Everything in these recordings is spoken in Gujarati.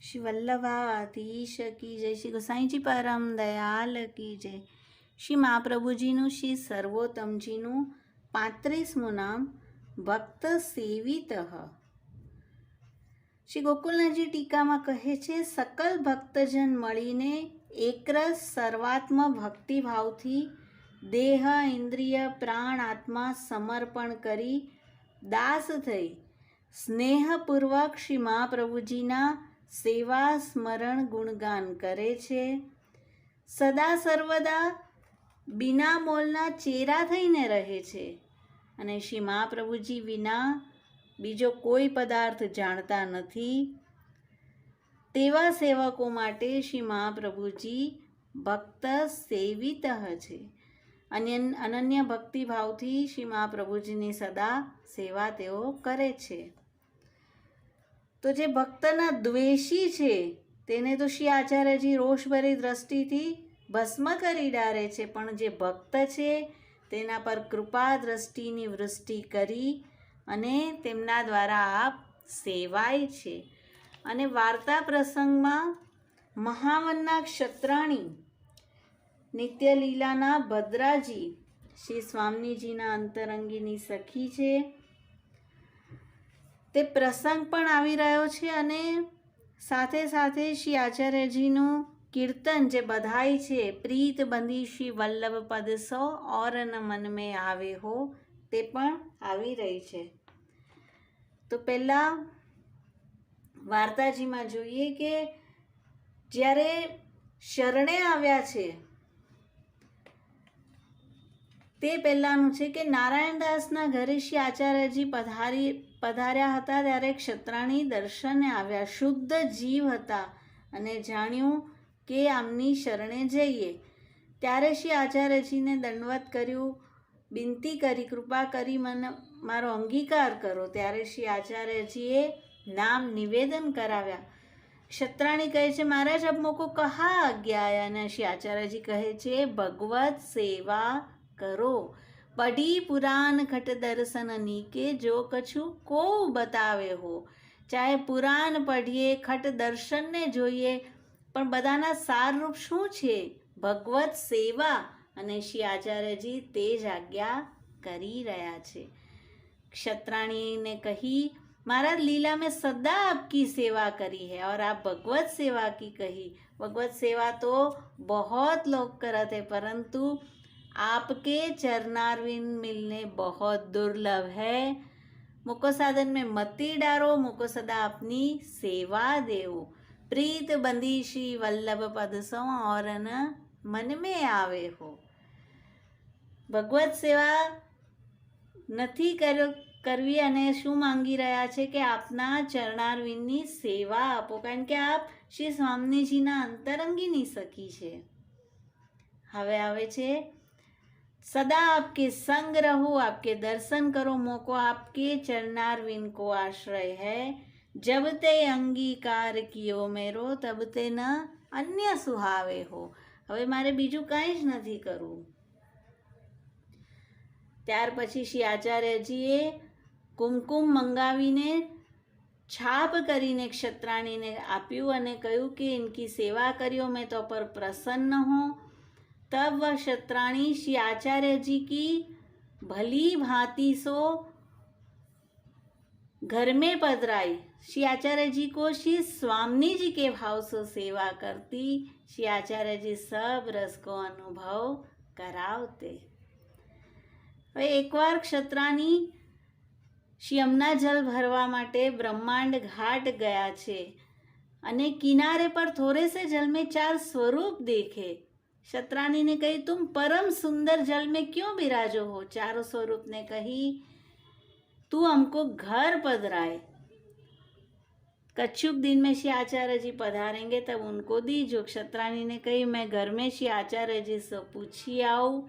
શ્રી વલ્લભાધીશ કી જય શ્રી ગોસાઈજી પરમ દયાલ કી જય શ્રી મહાપ્રભુજીનું શ્રી સર્વોત્તમજીનું પાંત્રીસમું નામ ભક્ત સેવિત શ્રી ગોકુલનાથજી ટીકામાં કહે છે સકલ ભક્તજન મળીને એકરસ સર્વાત્મ ભક્તિભાવથી દેહ ઇન્દ્રિય પ્રાણ આત્મા સમર્પણ કરી દાસ થઈ સ્નેહપૂર્વક શ્રી મહાપ્રભુજીના સેવા સ્મરણ ગુણગાન કરે છે. સદા સર્વદા બિના મોલના ચેરા થઈને રહે છે. અને શ્રી મહાપ્રભુજી વિના બીજો કોઈ પદાર્થ જાણતા નથી. તેવા સેવકો માટે શ્રી મહાપ્રભુજી ભક્ત સેવિત છે. અન્ય અનન્ય ભક્તિભાવથી શ્રી મહાપ્રભુજીની સદા સેવા તેઓ કરે છે. તો જે ભક્તના દ્વેષી છે, તેને તો શ્રી આચાર્યજી રોષભરી દ્રષ્ટિથી ભસ્મ કરી ડારે છે. પણ જે ભક્ત છે, તેના પર કૃપા દ્રષ્ટિની વૃષ્ટિ કરી અને તેમના દ્વારા આપ સેવાય છે. અને વાર્તા પ્રસંગમાં મહાવનના ક્ષત્રાણી નિત્યલીલાના ભદ્રાજી શ્રી સ્વામીજીના અંતરંગીની સખી છે. તે પ્રસંગ પણ આવી રહ્યો છે અને સાથે સાથે શ્રી આચાર્યજીનું કીર્તન જે બધાય છે, પ્રીત બંદી શ્રી વલ્લભ પદ સો ઓર મન મેં આવે હો, તે પણ આવી રહી છે. તો પહેલાં વાર્તાજીમાં જોઈએ કે જ્યારે શરણે આવ્યા છે તે પહેલાંનું છે કે નારાયણદાસના ઘરે શ્રી આચાર્યજી પધારી, પધાર્યા હતા ત્યારે ક્ષત્રાણી દર્શને આવ્યા. શુદ્ધ જીવ હતા અને જાણ્યું કે આમની શરણે જઈએ. ત્યારે શ્રી આચાર્યજીને દંડવત કર્યું, બિનતી કરી, કૃપા કરી મને, મારો અંગીકાર કરો. ત્યારે શ્રી આચાર્યજીએ નામ નિવેદન કરાવ્યા. ક્ષત્રાણી કહે છે, મહારાજ અબ મોકો કહા આજ્ઞા અને શ્રી આચાર્યજી કહે છે, ભગવત સેવા કરો પઢી પુરાણ ખટ દર્શન નીકે જો કછું કો બતાવે હો ચાહે પુરાણ પઢીએ ખટ દર્શનને જોઈએ પણ બધાના સારરૂપ શું છે ભગવત સેવા અને શ્રી આચાર્યજી તે જ આજ્ઞા કરી રહ્યા છે ક્ષત્રાણીને કહી महाराज लीला में सदा आपकी सेवा करी है और आप भगवत सेवा की कही भगवत सेवा तो बहुत लोग करते परंतु आपके चरणारविंद मिलने बहुत दुर्लभ है मुको साधन में मती डारो मुको सदा अपनी सेवा देव प्रीत बंदी श्री वल्लभ पद सो और न मन में આવે હો ભગવત સેવા નથી કર્યો કરવી અને શું માંગી રહ્યા છે કે આપના ચરણારવિંદની સેવા આપો કારણ કે આપ શ્રી સ્વામીજીના અંતરંગીની સખી છે હવે આવે છે सदा आपके संग रहो आपके दर्शन करो मोको आपके चरणारविंद को आश्रय है जब ते अंगीकार कियो મેરો તબ તે ન અન્ય સુહાવે હો હવે મારે બીજું કાંઈ જ નથી કરવું ત્યાર પછી શ્રી આચાર્યજીએ કુમકુમ મંગાવીને છાપ કરીને ક્ષત્રાણીને આપ્યું અને કહ્યું કે ઇનકી સેવા કર્યો મેં તો પર પ્રસન્ન હું तब वह शत्राणी श्री आचार्य जी की भली भांति सो घर में पधराई श्री आचार्य जी को श्री स्वामी जी के भाव से सेवा करती श्री आचार्य जी सब रस को अनुभव કરાવતે હવે એકવાર ક્ષત્રાની શ્રી યમુના જલ ભરવા માટે બ્રહ્માંડ ઘાટ ગયા છે અને કિનારે પર થોડે સે જલ में ચાર સ્વરૂપ દેખે शत्रानी ने कही तुम परम सुंदर जल में क्यों बिराजो हो चारों स्वरूप ने कही तू हमको घर पधराए कच्छुक दिन में श्री आचार्य जी पधारेंगे तब उनको दीजो क्षत्रानी ने कही मैं घर में श्री आचार्य जी से पूछी આવું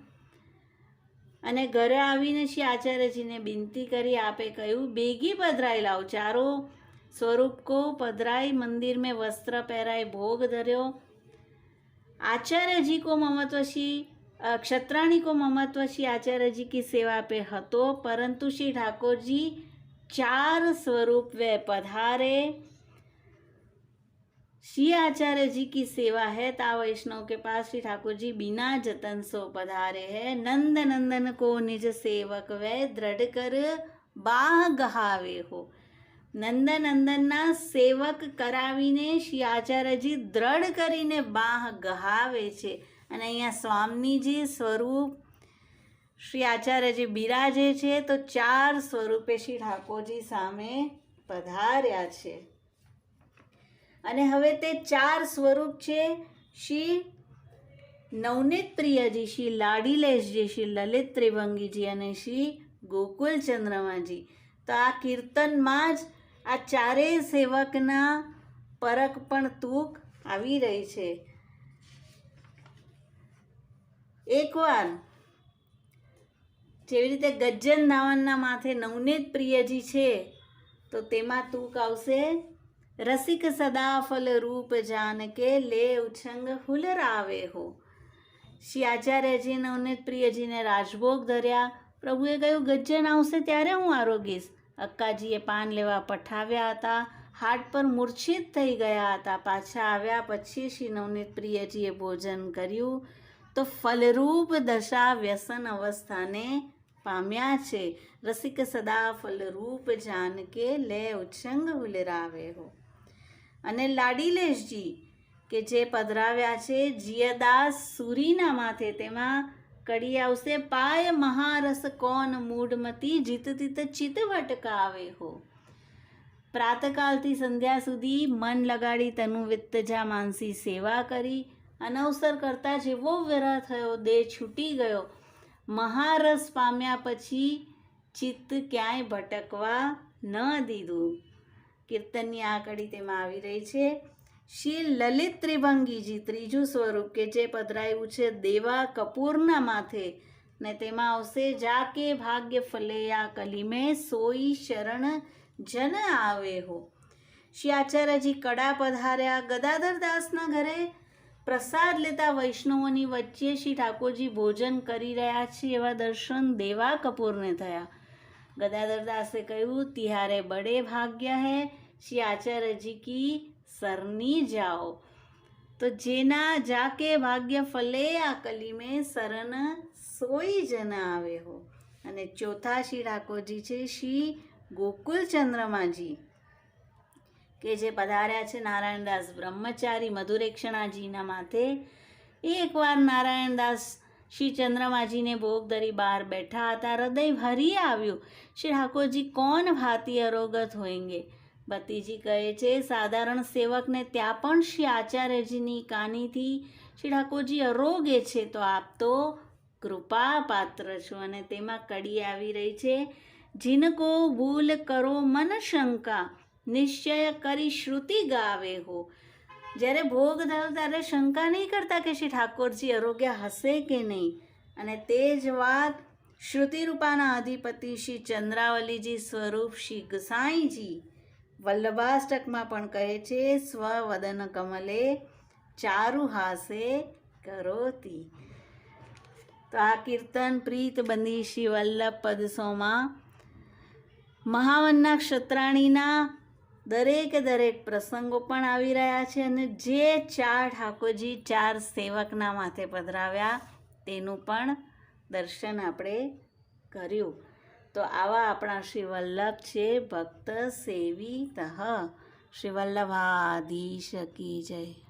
અને ઘરે આવીને શ્રી આચાર્યજીને બિનતી કરી આપે કહ્યું બેગી પધરાઈ લાવ ચારો સ્વરૂપ કો પધરાઈ મંદિર મેં વસ્ત્ર પહેરાય ભોગ ધર્યો आचार्य जी को ममत्व श्री क्षत्राणी को ममत्व श्री आचार्य जी की सेवा पे હતો પરંતુ શ્રી ઠાકોરજી ચાર સ્વરૂપ વે પધારે श्री आचार्य जी की सेवा है ता वैष्णव के पास श्री ठाकुर जी बिना जतन सो पधारे है नंद नंदन को निज सेवक वे दृढ़ कर बाह ગહાવે હો નંદનંદનના સેવક કરાવીને શ્રી આચાર્યજી દ્રઢ કરીને બાહ ગહાવે છે. અને અહીંયા સ્વામીજી સ્વરૂપ શ્રી આચાર્યજી બિરાજે છે તો ચાર સ્વરૂપે શ્રી ઠાકોરજી સામે પધાર્યા છે. અને હવે તે ચાર સ્વરૂપ છે શ્રી નવનીત પ્રિયજી શ્રી લાડીલેશજી, શ્રી લલિત ત્રિભંગીજી અને શ્રી ગોકુલ ચંદ્રમાજી તો આ કીર્તનમાં જ આ ચારેય સેવકના પરખ પણ તૂક આવી રહી છે. એકવાર જેવી રીતે ગજ્જન નાવનના માથે નવનીત પ્રિયજી છે, તો તેમાં તૂક આવશે. રસિક સદાફલ રૂપ જાન કે લે ઉછંગ હુલરાવે હો. શ્રી આચાર્યજી નવનીત પ્રિયજીને રાજભોગ ધર્યા. પ્રભુએ કહ્યું, ગજ્જન આવશે ત્યારે હું આરોગીશ. અક્કાજીએ પાન લેવા પઠાવ્યા હતા. હાટ પર મૂર્છિત થઈ ગયા હતા. પાછા આવ્યા પછી શ્રી નવનીત પ્રિયજીએ ભોજન કર્યું. તો ફલરૂપ દશા વ્યસન અવસ્થાને પામ્યા છે. રસિક સદા ફલરૂપ જાન કે લે ઉચ્છંગ ઉલરાવે હો. અને લાડીલેશજી કે જે પધરાવ્યા છે જીયદાસ સુરીના માથે તેમાં કડી આવશે, પાય મહારસ કોન મૂઢમતી જીતતી તો ચિત ભટકાવે હો. પ્રાતકાલથી સંધ્યા સુધી મન લગાડી તનુ વિત્તજા માનસી સેવા કરી, અનવસર કરતા જેવો વિરહ થયો, દેહ છૂટી ગયો. મહારસ પામ્યા પછી ચિત્ત ક્યાંય ભટકવા ન દીધું. કીર્તનની આ કડી તેમાં આવી રહી છે. શ્રી લલિત ત્રિભંગીજી ત્રીજું સ્વરૂપ કે જે પધરાયું છે દેવા કપૂરના માથે ને તેમાં આવશે, જાકે ભાગ્ય ફલેયા કલીમે સોઈ શરણ જન આવે હો. શ્રી આચાર્યજી કડા પધાર્યા, ગદાધર દાસના ઘરે પ્રસાદ લેતા વૈષ્ણવોની વચ્ચે શ્રી ઠાકોરજી ભોજન કરી રહ્યા છે એવા દર્શન દેવા કપૂરને થયા. ગદાધર દાસે કહ્યું, તિહારે બડે ભાગ્ય હૈ, શ્રી આચાર્યજી કી સરની જાઓ. તો જેના જાકે ભાગ્ય ફલે આ કલી મેં સરન સોઈ જન આવે હો. અને ચોથા શ્રી ઠાકોરજી છે શ્રી ગોકુલ ચંદ્રમાજી, કે જે પધાર્યા છે નારાયણદાસ બ્રહ્મચારી મધુરેક્ષણાજીના માથે. એકવાર નારાયણદાસ શ્રી ચંદ્રમાજીને ભોગ ધરી બહાર બેઠા હતા, હૃદય ભરી આવ્યું. શ્રી ઠાકોરજી, કોણ ભાતી અરોગત હોएंगे બતીજી કહે છે, સાધારણ સેવકને ત્યાં પણ શ્રી આચાર્યજીની કાનીથી શ્રી ઠાકોરજી અરોગે છે, તો આપ તો કૃપા પાત્ર છો. અને તેમાં કડી આવી રહી છે, જિનકો ભૂલ કરો મન શંકા, નિશ્ચય કરી શ્રુતિ ગાવે હો. જ્યારે ભોગ થયો ત્યારે શંકા નહીં કરતા કે શ્રી ઠાકોરજી અરોગ્ય હશે કે નહીં. અને તે જ વાત શ્રુતિરૂપાના અધિપતિ શ્રી ચંદ્રાવલીજી સ્વરૂપ શ્રી ગુસાઈજી વલ્લભાષ્ટકમાં પણ કહે છે, સ્વવદન કમલે ચારુ હાસે કરોતી. તો આ કીર્તન પ્રીત બંદી શ્રી વલ્લભ પદસોમાં મહાવનના ક્ષત્રાણીના દરેક દરેક પ્રસંગો પણ આવી રહ્યા છે અને જે ચાર ઠાકોરજી, ચાર સેવકના માથે પધરાવ્યા તેનું પણ દર્શન આપણે કર્યું. તો આવા આપણા શ્રી વલ્લભ છે ભક્ત સેવી તહ શ્રી વલ્લભાધીશ કી જય.